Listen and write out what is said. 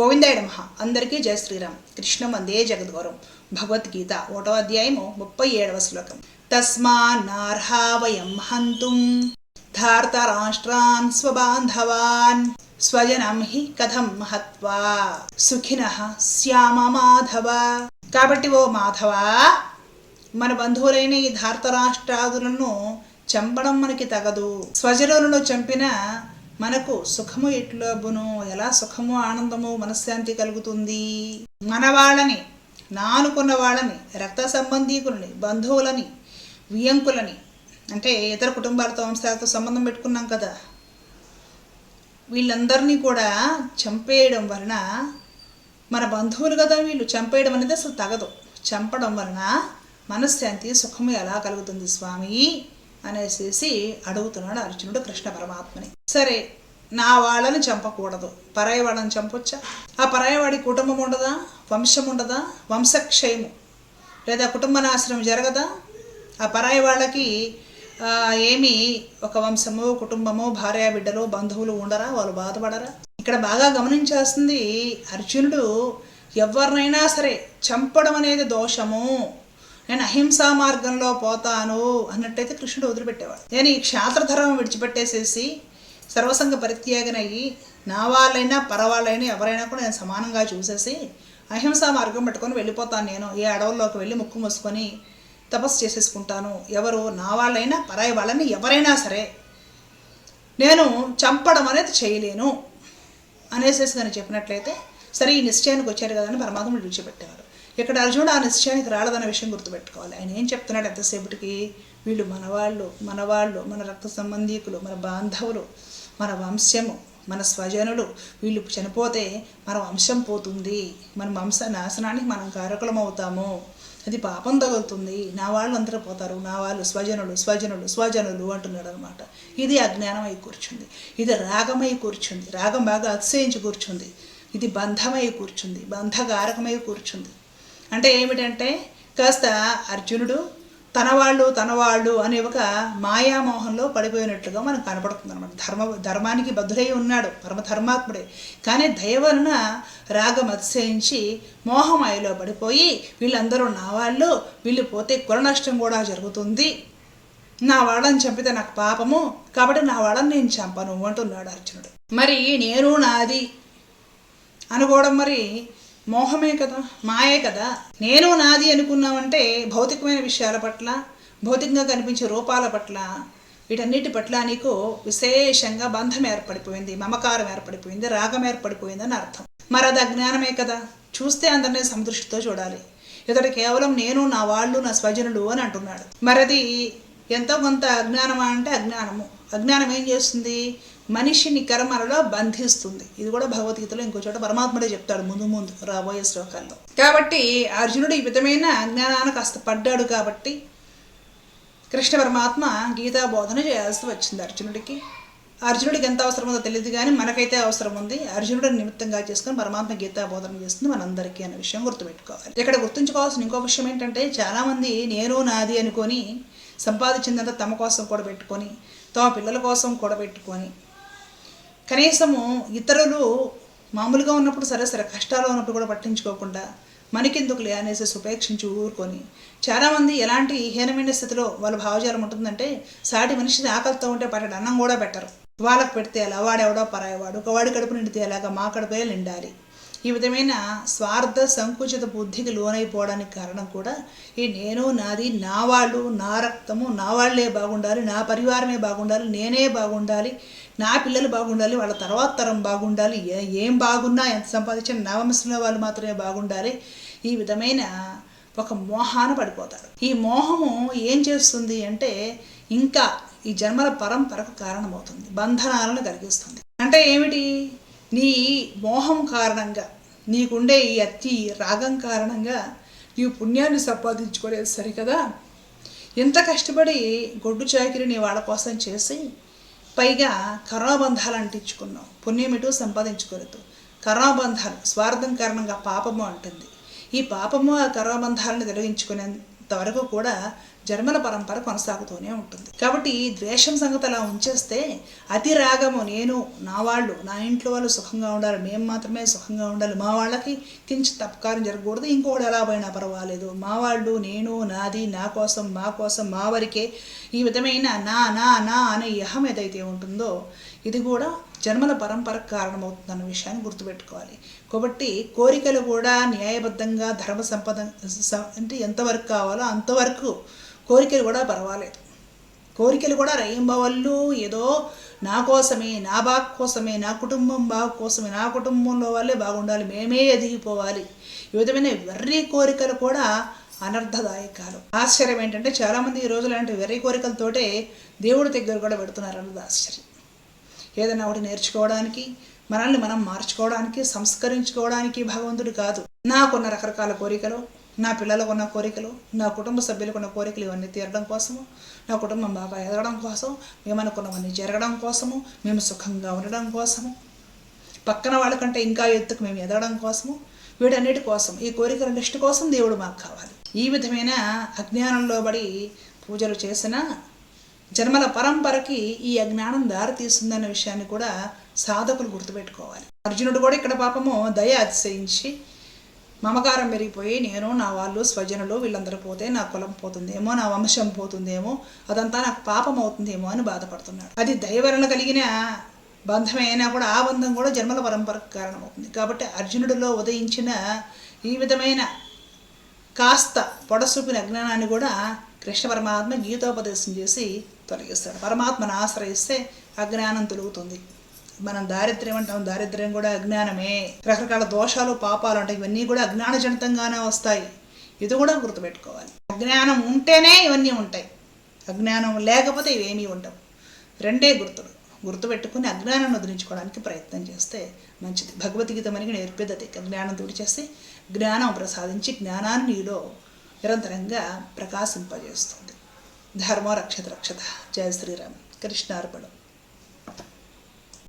గోవిందాయ నమః. అందరికీ జయ శ్రీరామ్. కృష్ణం వందే జగద్గౌరం. భగవద్గీత ఒకటో అధ్యాయము ముప్పై ఏడవ శ్లోకం. తస్మాన్నార్హా వయం హంతుం. ధార్తరాష్ట్రాన్ స్వబాంధవాన్. స్వజనం హి కథం మహత్వా. సుఖిన శ్యామ మాధవ. కాబట్టి ఓ మాధవ మన బంధువులైన ఈ ధార్తరాష్ట్రాదులను చంపడం మనకి తగదు. స్వజనులను చంపిన మనకు సుఖము ఎట్లబును ఎలా సుఖము ఆనందము మనశ్శాంతి కలుగుతుంది? మన వాళ్ళని నానుకున్న వాళ్ళని రక్త సంబంధీకులని బంధువులని వియంకులని అంటే ఇతర కుటుంబాలతో వంశాలతో సంబంధం పెట్టుకున్నాం కదా. వీళ్ళందరినీ కూడా చంపేయడం వలన మన బంధువులు కదా వీళ్ళు. చంపేయడం అనేది అసలు తగదు. చంపడం వలన మనశ్శాంతి సుఖము ఎలా కలుగుతుంది స్వామి? అనేసి అడుగుతున్నాడు అర్జునుడు కృష్ణ పరమాత్మని. సరే నా వాళ్ళని చంపకూడదు. పరాయి వాళ్ళని చంపొచ్చా? ఆ పరాయవాడి కుటుంబం ఉండదా? వంశం ఉండదా? వంశక్షయము లేదా కుటుంబ నాశనం జరగదా? ఆ పరాయి వాళ్ళకి ఏమి ఒక వంశము కుటుంబము భార్య బిడ్డలు బంధువులు ఉండరా? వాళ్ళు బాధపడరా? ఇక్కడ బాగా గమనించాల్సింది అర్జునుడు ఎవరినైనా సరే చంపడం అనేది దోషము. నేను అహింసా మార్గంలో పోతాను అన్నట్టయితే కృష్ణుడు వదిలిపెట్టేవాడు. నేను ఈ క్షాత్రధర్మం విడిచిపెట్టేసేసి సర్వసంగ పరిత్యాగనయ్యి నా వాళ్ళైనా పరవాళ్ళైనా ఎవరైనా కూడా నేను సమానంగా చూసేసి అహింసా మార్గం పెట్టుకొని వెళ్ళిపోతాను నేను. ఏ అడవుల్లోకి వెళ్ళి ముక్కు మూసుకొని తపస్సు చేసేసుకుంటాను. ఎవరు నా వాళ్ళైనా పరాయి వాళ్ళని ఎవరైనా సరే నేను చంపడం అనేది చేయలేను అనేసేసి కానీ చెప్పినట్లయితే సరే ఈ నిశ్చయానికి వచ్చారు కదా అని పరమాత్ముడు విడిచిపెట్టేవారు. ఇక్కడ అర్జునుడు ఆ నిశ్చయానికి రాలేదన్న విషయం గుర్తుపెట్టుకోవాలి. ఆయన ఏం చెప్తున్నాడు ఎంతసేపటికి? వీళ్ళు మనవాళ్ళు మనవాళ్ళు మన రక్త సంబంధీకులు మన బాంధవులు. మన వంశము మన స్వజనులు వీళ్ళు చనిపోతే మన వంశం పోతుంది. మన వంశ నాశనానికి మనం కారకులం అవుతాము. అది పాపం తగులుతుంది. నా వాళ్ళు అందరూ పోతారు. నా వాళ్ళు స్వజనులు స్వజనులు స్వజనులు అంటున్నాడు అనమాట ఇది అజ్ఞానమై కూర్చుంది. ఇది రాగమై కూర్చుంది. రాగం బాగా అతిశయించి కూర్చుంది. ఇది బంధమై కూర్చుంది. బంధకారకమై కూర్చుంది. అంటే ఏమిటంటే కాస్త అర్జునుడు తన వాళ్ళు తన వాళ్ళు అనే ఒక మాయామోహంలో పడిపోయినట్లుగా మనకు కనపడుతుంది అనమాట ధర్మ ధర్మానికి బద్ధుడై ఉన్నాడు పరమధర్మాత్ముడే. కానీ దయ వలన రాగం అతిశయించి మోహమాయలో పడిపోయి వీళ్ళందరూ నా వాళ్ళు వీళ్ళు పోతే కుల నష్టం కూడా జరుగుతుంది. నా వాళ్ళని చంపితే నాకు పాపము కాబట్టి నా వాళ్ళని నేను చంపను అంటున్నాడు అర్జునుడు. మరి నేను నాది అనుకోవడం మరి మోహమే కదా మాయే కదా. నేను నాది అనుకున్నామంటే భౌతికమైన విషయాల పట్ల భౌతికంగా కనిపించే రూపాల పట్ల వీటన్నిటి పట్ల నీకు విశేషంగా బంధం ఏర్పడిపోయింది మమకారం ఏర్పడిపోయింది రాగం ఏర్పడిపోయింది అని అర్థం. మరి అది అజ్ఞానమే కదా. చూస్తే అందరినీ సంతృష్టితో చూడాలి. ఇతడు కేవలం నేను నా వాళ్ళు నా స్వజనులు అని అంటున్నాడు. మరది ఎంతో కొంత అజ్ఞానమా అంటే అజ్ఞానము. అజ్ఞానం ఏం చేస్తుంది? మనిషిని కర్మలలో బంధిస్తుంది. ఇది కూడా భగవద్గీతలో ఇంకో చోట పరమాత్ముడే చెప్తాడు ముందు ముందు రాబోయే శ్లోకాల్లో. కాబట్టి అర్జునుడు ఈ విధమైన అజ్ఞానాన్ని కాస్త పడ్డాడు కాబట్టి కృష్ణ పరమాత్మ గీతా బోధన చేయాల్సి వచ్చింది అర్జునుడికి. అర్జునుడికి ఎంత అవసరం ఉందో తెలియదు కానీ మనకైతే అవసరం ఉంది. అర్జునుడు నిమిత్తంగా చేసుకుని పరమాత్మ గీతా బోధన చేస్తుంది మనందరికీ అనే విషయం గుర్తుపెట్టుకోవాలి. ఇక్కడ గుర్తుంచుకోవాల్సిన ఇంకో విషయం ఏంటంటే చాలామంది నేను నాది అనుకొని సంపాదించిందంతా తమ కోసం కూడా పెట్టుకొని తమ పిల్లల కోసం కూడా పెట్టుకొని కనీసము ఇతరులు మామూలుగా ఉన్నప్పుడు సరే సరే కష్టాలు ఉన్నప్పుడు కూడా పట్టించుకోకుండా మనకెందుకులే అనేసి ఉపేక్షించి ఊరుకొని చాలామంది ఎలాంటి హీనమైన స్థితిలో వాళ్ళ భావజాలం ఉంటుందంటే సాటి మనిషిని ఆకలితో ఉంటే పట్టడు అన్నం కూడా పెట్టరు. వాళ్ళకు పెడితే ఎలా వాడెవడో పరాయవాడు ఒక వాడి కడుపు నిండితే ఎలాగా మా కడుపే నిండాలి. ఈ విధమైన స్వార్థ సంకుచిత బుద్ధికి లోనైపోవడానికి కారణం కూడా ఈ నేను నాది నా వాళ్ళు నా రక్తము నా వాళ్ళే బాగుండాలి నా పరివారమే బాగుండాలి నేనే బాగుండాలి నా పిల్లలు బాగుండాలి వాళ్ళ తర్వాత తరం బాగుండాలి ఏ- ఏం బాగున్నా ఎంత సంపాదించిన నా వంశంలో వాళ్ళు మాత్రమే బాగుండాలి. ఈ విధమైన ఒక మోహాన పడిపోతారు. ఈ మోహము ఏం చేస్తుంది అంటే ఇంకా ఈ జన్మల పరంపరకు కారణమవుతుంది బంధనాలను కలిగిస్తుంది. అంటే ఏమిటి? నీ మోహం కారణంగా నీకుండే ఈ అతి రాగం కారణంగా నీవు పుణ్యాన్ని సంపాదించుకోలేదు సరికదా? ఎంత కష్టపడి గొడ్డు చాకిరి నీ వాళ్ళ కోసం చేసి పైగా కర్మబంధాలు అంటించుకున్నావు. ఇటు సంపాదించుకోలేదు. కర్మబంధాలు స్వార్థం కారణంగా పాపము అంటుంది. ఈ పాపము ఆ కర్మబంధాలను తొలగించుకునేంత వరకు కూడా జన్మల పరంపర కొనసాగుతూనే ఉంటుంది. కాబట్టి ద్వేషం సంగతి అలా ఉంచేస్తే అతి రాగము నేను నా వాళ్ళు నా ఇంట్లో వాళ్ళు సుఖంగా ఉండాలి మేము మాత్రమే సుఖంగా ఉండాలి. మా వాళ్ళకి కించిత్ అపకారం జరగకూడదు ఇంకోటి ఎలా పోయినా పర్వాలేదు. మా వాళ్ళు నేను నాది నా కోసం మా కోసం మా వరకే ఈ విధమైన నా నా నా అనే యహం ఏదైతే ఉంటుందో ఇది కూడా జన్మల పరంపర కారణమవుతుందన్న విషయాన్ని గుర్తుపెట్టుకోవాలి. కాబట్టి కోరికలు కూడా న్యాయబద్ధంగా ధర్మ సంపద అంటే ఎంతవరకు కావాలో అంతవరకు కోరికలు కూడా పర్వాలేదు కోరికలు కూడా రేయింబవళ్ళు ఏదో నా కోసమే నా బాగు కోసమే నా కుటుంబం బాగు కోసమే నా కుటుంబంలో వాళ్ళే బాగుండాలి మేమే ఎదిగిపోవాలి. ఈ విధమైన వెర్రి కోరికలు కూడా అనర్థదాయకాలు. ఆశ్చర్యం ఏంటంటే చాలామంది ఈ రోజు లాంటి వెర్రి కోరికలతోటే దేవుడి దగ్గర కూడా పెడుతున్నారు అన్నది ఆశ్చర్యం. ఏదైనా ఒకటి నేర్చుకోవడానికి మనల్ని మనం మార్చుకోవడానికి సంస్కరించుకోవడానికి భగవంతుడు కాదు. నాకున్న రకరకాల కోరికలు నా పిల్లలకు ఉన్న కోరికలు నా కుటుంబ సభ్యులకు ఉన్న కోరికలు ఇవన్నీ తీరడం కోసము నా కుటుంబం బాగా ఎదగడం కోసం మేము అనుకున్నవన్నీ జరగడం కోసము మేము సుఖంగా ఉండడం కోసము పక్కన వాళ్ళకంటే ఇంకా ఎత్తుకు మేము ఎదగడం కోసము వీటన్నిటి కోసం ఈ కోరికల లిస్టు కోసం దేవుడు మాకు కావాలి. ఈ విధమైన అజ్ఞానంలో పడి పూజలు చేసిన జన్మల పరంపరకి ఈ అజ్ఞానం దారి తీస్తుందన్న విషయాన్ని కూడా సాధకులు గుర్తుపెట్టుకోవాలి. అర్జునుడు కూడా ఇక్కడ పాపము దయ అతిశయించి మమకారం పెరిగిపోయి నేను నా వాళ్ళు స్వజనులు వీళ్ళందరూ పోతే నా కులం పోతుందేమో నా వంశం పోతుందేమో అదంతా నాకు పాపం అవుతుందేమో అని బాధపడుతున్నాడు. అది దైవరణ కలిగిన బంధమైనా అయినా కూడా ఆ బంధం కూడా జన్మల పరంపరకు కారణమవుతుంది. కాబట్టి అర్జునుడిలో ఉదయించిన ఈ విధమైన కాస్త పొడసూపిన అజ్ఞానాన్ని కూడా కృష్ణ పరమాత్మ గీతోపదేశం చేసి తొలగిస్తాడు. పరమాత్మను ఆశ్రయిస్తే అజ్ఞానం తొలుగుతుంది. మనం దారిద్ర్యం అంటాం దారిద్ర్యం కూడా అజ్ఞానమే. రకరకాల దోషాలు పాపాలు అంటే ఇవన్నీ కూడా అజ్ఞానజనితంగానే వస్తాయి. ఇది కూడా గుర్తుపెట్టుకోవాలి. అజ్ఞానం ఉంటేనే ఇవన్నీ ఉంటాయి. అజ్ఞానం లేకపోతే ఇవేమీ ఉండవు. రెండే గుర్తులు. గుర్తుపెట్టుకుని అజ్ఞానాన్ని వదిలించుకోవడానికి ప్రయత్నం చేస్తే మంచిది. భగవద్గీత మనకి నేర్పేది జ్ఞానం తుడిచేసి జ్ఞానం ప్రసాదించి జ్ఞానాన్ని నీలో నిరంతరంగా ప్రకాశింపజేస్తుంది. ధర్మో రక్షత రక్షత. జయ శ్రీరామ్. కృష్ణార్పణం.